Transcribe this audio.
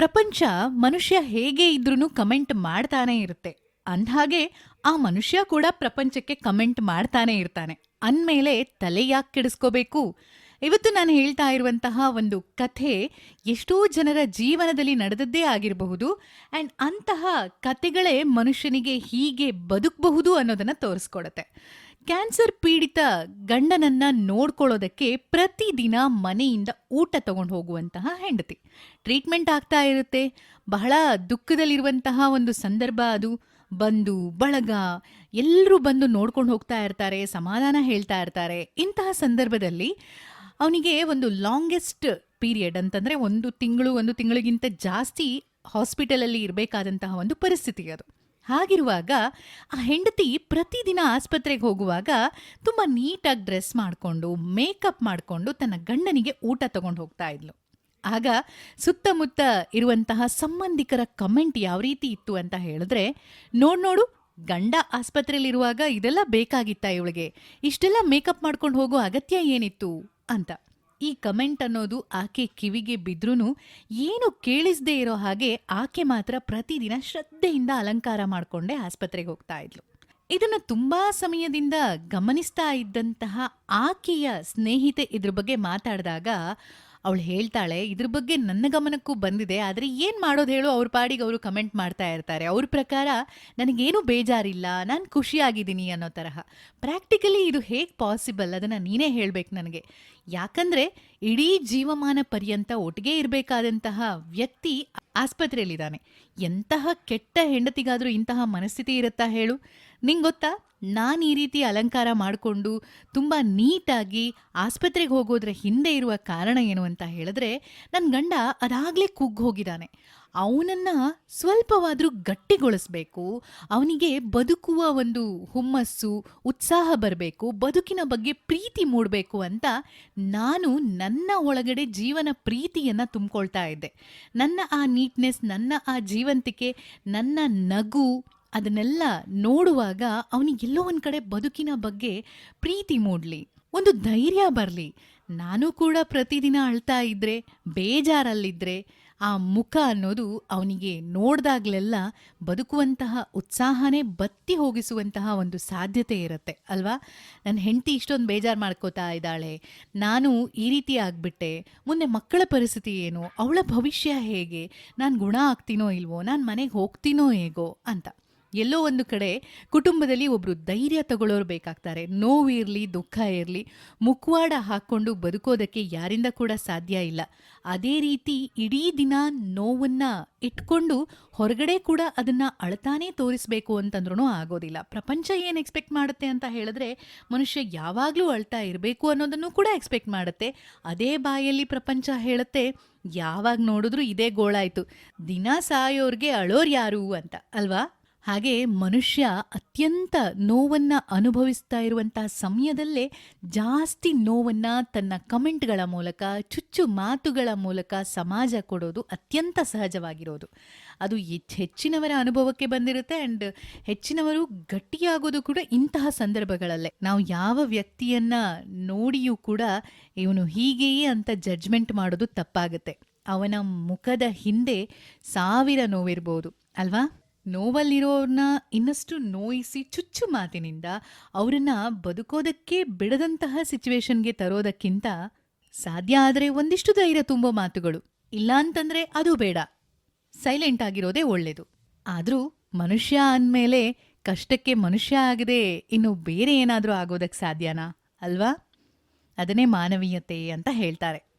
ಪ್ರಪಂಚ ಮನುಷ್ಯ ಹೇಗೆ ಇದ್ರೂ ಕಮೆಂಟ್ ಮಾಡ್ತಾನೆ ಇರುತ್ತೆ. ಅಂದ್ಹಾಗೆ ಆ ಮನುಷ್ಯ ಕೂಡ ಪ್ರಪಂಚಕ್ಕೆ ಕಮೆಂಟ್ ಮಾಡ್ತಾನೆ ಇರ್ತಾನೆ. ಅಂದಮೇಲೆ ತಲೆ ಯಾಕೆ ಕೆಡಿಸ್ಕೋಬೇಕು? ಇವತ್ತು ನಾನು ಹೇಳ್ತಾ ಇರುವಂತಹ ಒಂದು ಕಥೆ ಎಷ್ಟೋ ಜನರ ಜೀವನದಲ್ಲಿ ನಡೆದದ್ದೇ ಆಗಿರಬಹುದು. ಆ್ಯಂಡ್ ಅಂತಹ ಕಥೆಗಳೇ ಮನುಷ್ಯನಿಗೆ ಹೀಗೆ ಬದುಕಬಹುದು ಅನ್ನೋದನ್ನ ತೋರಿಸ್ಕೊಡತ್ತೆ. ಕ್ಯಾನ್ಸರ್ ಪೀಡಿತ ಗಂಡನನ್ನ ನೋಡ್ಕೊಳ್ಳೋದಕ್ಕೆ ಪ್ರತಿದಿನ ಮನೆಯಿಂದ ಊಟ ತಗೊಂಡು ಹೋಗುವಂತಹ ಹೆಂಡತಿ. ಟ್ರೀಟ್ಮೆಂಟ್ ಆಗ್ತಾ ಇರುತ್ತೆ. ಬಹಳ ದುಃಖದಲ್ಲಿರುವಂತಹ ಒಂದು ಸಂದರ್ಭ ಅದು. ಬಂದು, ಬಳಗ ಎಲ್ಲರೂ ಬಂದು ನೋಡ್ಕೊಂಡು ಹೋಗ್ತಾ ಇರ್ತಾರೆ, ಸಮಾಧಾನ ಹೇಳ್ತಾ ಇರ್ತಾರೆ. ಇಂತಹ ಸಂದರ್ಭದಲ್ಲಿ ಅವನಿಗೆ ಒಂದು ಲಾಂಗೆಸ್ಟ್ ಪೀರಿಯಡ್ ಅಂತಂದ್ರೆ ಒಂದು ತಿಂಗಳು, ಒಂದು ತಿಂಗಳಿಗಿಂತ ಜಾಸ್ತಿ ಹಾಸ್ಪಿಟಲಲ್ಲಿ ಇರಬೇಕಾದಂತಹ ಒಂದು ಪರಿಸ್ಥಿತಿ ಅದು. ಹಾಗಿರುವಾಗ ಆ ಹೆಂಡತಿ ಪ್ರತಿದಿನ ಆಸ್ಪತ್ರೆಗೆ ಹೋಗುವಾಗ ತುಂಬ ನೀಟಾಗಿ ಡ್ರೆಸ್ ಮಾಡಿಕೊಂಡು ಮೇಕಪ್ ಮಾಡಿಕೊಂಡು ತನ್ನ ಗಂಡನಿಗೆ ಊಟ ತಗೊಂಡು ಹೋಗ್ತಾ ಇದ್ಲು. ಆಗ ಸುತ್ತಮುತ್ತ ಇರುವಂತಹ ಸಂಬಂಧಿಕರ ಕಮೆಂಟ್ ಯಾವ ರೀತಿ ಇತ್ತು ಅಂತ ಹೇಳಿದ್ರೆ, ನೋಡ್ ನೋಡು, ಗಂಡ ಆಸ್ಪತ್ರೆಯಲ್ಲಿರುವಾಗ ಇದೆಲ್ಲ ಬೇಕಾಗಿತ್ತ ಇವಳಿಗೆ? ಇಷ್ಟೆಲ್ಲ ಮೇಕಪ್ ಮಾಡ್ಕೊಂಡು ಹೋಗೋ ಅಗತ್ಯ ಏನಿತ್ತು? ಅಂತ. ಈ ಕಮೆಂಟ್ ಅನ್ನೋದು ಆಕೆ ಕಿವಿಗೆ ಬಿದ್ರೂ ಏನು ಕೇಳಿಸದೇ ಇರೋ ಹಾಗೆ ಆಕೆ ಮಾತ್ರ ಪ್ರತಿದಿನ ಶ್ರದ್ಧೆಯಿಂದ ಅಲಂಕಾರ ಮಾಡಿಕೊಂಡೇ ಆಸ್ಪತ್ರೆಗೆ ಹೋಗ್ತಾ ಇದ್ಲು. ಇದನ್ನು ತುಂಬಾ ಸಮಯದಿಂದ ಗಮನಿಸ್ತಾ ಇದ್ದಂತಹ ಆಕೆಯ ಸ್ನೇಹಿತೆ ಇದ್ರ ಬಗ್ಗೆ ಮಾತಾಡಿದಾಗ ಅವಳು ಹೇಳ್ತಾಳೆ, ಇದ್ರ ಬಗ್ಗೆ ನನ್ನ ಗಮನಕ್ಕೂ ಬಂದಿದೆ, ಆದರೆ ಏನು ಮಾಡೋದು ಹೇಳು? ಅವ್ರ ಪಾಡಿಗೆ ಅವರು ಕಮೆಂಟ್ ಮಾಡ್ತಾ ಇರ್ತಾರೆ. ಅವ್ರ ಪ್ರಕಾರ, ನನಗೇನು ಬೇಜಾರಿಲ್ಲ, ನಾನು ಖುಷಿಯಾಗಿದ್ದೀನಿ ಅನ್ನೋ ತರಹ. ಪ್ರಾಕ್ಟಿಕಲಿ ಇದು ಹೇಗೆ ಪಾಸಿಬಲ್ ಅದನ್ನು ನೀನೇ ಹೇಳಬೇಕು ನನಗೆ. ಯಾಕಂದರೆ, ಇಡೀ ಜೀವಮಾನ ಪರ್ಯಂತ ಒಟ್ಟಿಗೆ ಇರಬೇಕಾದಂತಹ ವ್ಯಕ್ತಿ ಆಸ್ಪತ್ರೆಯಲ್ಲಿದ್ದಾನೆ. ಎಂತಹ ಕೆಟ್ಟ ಹೆಂಡತಿಗಾದರೂ ಇಂತಹ ಮನಸ್ಥಿತಿ ಇರುತ್ತಾ ಹೇಳು? ನಿಂಗೆ ಗೊತ್ತಾ? ನಾನು ಈ ರೀತಿ ಅಲಂಕಾರ ಮಾಡಿಕೊಂಡು ತುಂಬ ನೀಟಾಗಿ ಆಸ್ಪತ್ರೆಗೆ ಹೋಗೋದ್ರ ಹಿಂದೆ ಇರುವ ಕಾರಣ ಏನು ಅಂತ ಹೇಳಿದ್ರೆ ನನ್ನ ಗಂಡ ಅದಾಗಲೇ ಕುಗ್ಗಿ ಹೋಗಿದ್ದಾನೆ ಅವನನ್ನು ಸ್ವಲ್ಪವಾದರೂ ಗಟ್ಟಿಗೊಳಿಸ್ಬೇಕು, ಅವನಿಗೆ ಬದುಕುವ ಒಂದು ಹುಮ್ಮಸ್ಸು, ಉತ್ಸಾಹ ಬರಬೇಕು, ಬದುಕಿನ ಬಗ್ಗೆ ಪ್ರೀತಿ ಮೂಡಬೇಕು ಅಂತ ನಾನು ನನ್ನ ಒಳಗಡೆ ಜೀವನ ಪ್ರೀತಿಯನ್ನು ತುಂಬಿಕೊಳ್ತಾ ಇದ್ದೆ. ನನ್ನ ಆ ನೀಟ್ನೆಸ್, ನನ್ನ ಆ ಜೀವಂತಿಕೆ, ನನ್ನ ನಗು ಅದನ್ನೆಲ್ಲ ನೋಡುವಾಗ ಅವನಿಗೆಲ್ಲೋ ಒಂದು ಕಡೆ ಬದುಕಿನ ಬಗ್ಗೆ ಪ್ರೀತಿ ಮೂಡಲಿ, ಒಂದು ಧೈರ್ಯ ಬರಲಿ. ನಾನು ಕೂಡ ಪ್ರತಿದಿನ ಅಳ್ತಾ ಇದ್ರೆ ಬೇಜಾರಲ್ಲಿದ್ದರೆ ಆ ಮುಖ ಅನ್ನೋದು ಅವನಿಗೆ ನೋಡಿದಾಗಲೆಲ್ಲ ಬದುಕುವಂತಹ ಉತ್ಸಾಹನೇ ಬತ್ತಿ ಹೋಗಿಸುವಂತಹ ಒಂದು ಸಾಧ್ಯತೆ ಇರುತ್ತೆ, ಅಲ್ವಾ? ನನ್ನ ಹೆಂಡತಿ ಇಷ್ಟೊಂದು ಬೇಜಾರು ಮಾಡ್ಕೋತಾ ಇದ್ದಾಳೆ, ನಾನು ಈ ರೀತಿ ಆಗಿಬಿಟ್ಟೆ, ಮುಂದೆ ಮಕ್ಕಳ ಪರಿಸ್ಥಿತಿ ಏನು, ಅವಳ ಭವಿಷ್ಯ ಹೇಗೆ, ನಾನು ಗುಣ ಆಗ್ತೀನೋ ಇಲ್ವೋ, ನಾನು ಮನೆಗೆ ಹೋಗ್ತೀನೋ ಹೇಗೋ ಅಂತ. ಎಲ್ಲೋ ಒಂದು ಕಡೆ ಕುಟುಂಬದಲ್ಲಿ ಒಬ್ರು ಧೈರ್ಯ ತಗೊಳ್ಳೋರು ಬೇಕಾಗ್ತಾರೆ. ನೋವು ಇರಲಿ, ದುಃಖ ಇರಲಿ, ಮುಖವಾಡ ಹಾಕ್ಕೊಂಡು ಬದುಕೋದಕ್ಕೆ ಯಾರಿಂದ ಕೂಡ ಸಾಧ್ಯ ಇಲ್ಲ. ಅದೇ ರೀತಿ ಇಡೀ ದಿನ ನೋವನ್ನ ಇಟ್ಕೊಂಡು ಹೊರಗಡೆ ಕೂಡ ಅದನ್ನ ಅಳ್ತಾನೇ ತೋರಿಸ್ಬೇಕು ಅಂತಂದ್ರೂ ಆಗೋದಿಲ್ಲ. ಪ್ರಪಂಚ ಏನು ಎಕ್ಸ್ಪೆಕ್ಟ್ ಮಾಡುತ್ತೆ ಅಂತ ಹೇಳಿದ್ರೆ ಮನುಷ್ಯ ಯಾವಾಗಲೂ ಅಳ್ತಾ ಇರಬೇಕು ಅನ್ನೋದನ್ನು ಕೂಡ ಎಕ್ಸ್ಪೆಕ್ಟ್ ಮಾಡುತ್ತೆ. ಅದೇ ಬಾಯಲ್ಲಿ ಪ್ರಪಂಚ ಹೇಳುತ್ತೆ, ಯಾವಾಗ ನೋಡಿದ್ರೂ ಇದೇ ಗೋಳಾಯಿತು. ದಿನ ಸಾಯೋರ್ಗೆ ಅಳೋರು ಯಾರು? ಅಂತ. ಅಲ್ವಾ? ಹಾಗೆ ಮನುಷ್ಯ ಅತ್ಯಂತ ನೋವನ್ನು ಅನುಭವಿಸ್ತಾ ಇರುವಂಥ ಸಮಯದಲ್ಲೇ ಜಾಸ್ತಿ ನೋವನ್ನು ತನ್ನ ಕಮೆಂಟ್ಗಳ ಮೂಲಕ, ಚುಚ್ಚು ಮಾತುಗಳ ಮೂಲಕ ಸಮಾಜ ಕೊಡೋದು ಅತ್ಯಂತ ಸಹಜವಾಗಿರೋದು. ಅದು ಹೆಚ್ಚಿನವರ ಅನುಭವಕ್ಕೆ ಬಂದಿರುತ್ತೆ ಆ್ಯಂಡ್ ಹೆಚ್ಚಿನವರು ಗಟ್ಟಿಯಾಗೋದು ಕೂಡ ಇಂತಹ ಸಂದರ್ಭಗಳಲ್ಲೇ. ನಾವು ಯಾವ ವ್ಯಕ್ತಿಯನ್ನು ನೋಡಿಯೂ ಕೂಡ ಇವನು ಹೀಗೆಯೇ ಅಂತ ಜಡ್ಜ್ಮೆಂಟ್ ಮಾಡೋದು ತಪ್ಪಾಗುತ್ತೆ. ಅವನ ಮುಖದ ಹಿಂದೆ ಸಾವಿರ ನೋವಿರ್ಬೋದು, ಅಲ್ವಾ? ನೋವಲ್ಲಿರೋರ್ನ ಇನ್ನಷ್ಟು ನೋಯಿಸಿ ಚುಚ್ಚು ಮಾತಿನಿಂದ ಅವರನ್ನ ಬದುಕೋದಕ್ಕೆ ಬಿಡದಂತಹ ಸಿಚುವೇಶನ್ಗೆ ತರೋದಕ್ಕಿಂತ ಸಾಧ್ಯ ಆದರೆ ಒಂದಿಷ್ಟು ಧೈರ್ಯ ತುಂಬೋ ಮಾತುಗಳು. ಇಲ್ಲ ಅಂತಂದ್ರೆ ಅದು ಬೇಡ. ಸೈಲೆಂಟ್ ಆಗಿರೋದೇ ಒಳ್ಳೇದು. ಆದರೂ ಮನುಷ್ಯ ಅಂದಮೇಲೆ ಕಷ್ಟಕ್ಕೆ ಮನುಷ್ಯ ಆಗದೆ ಇನ್ನು ಬೇರೆ ಏನಾದರೂ ಆಗೋದಕ್ಕೆ ಸಾಧ್ಯನಾ? ಅಲ್ವಾ? ಅದನ್ನೇ ಮಾನವೀಯತೆ ಅಂತ ಹೇಳ್ತಾರೆ.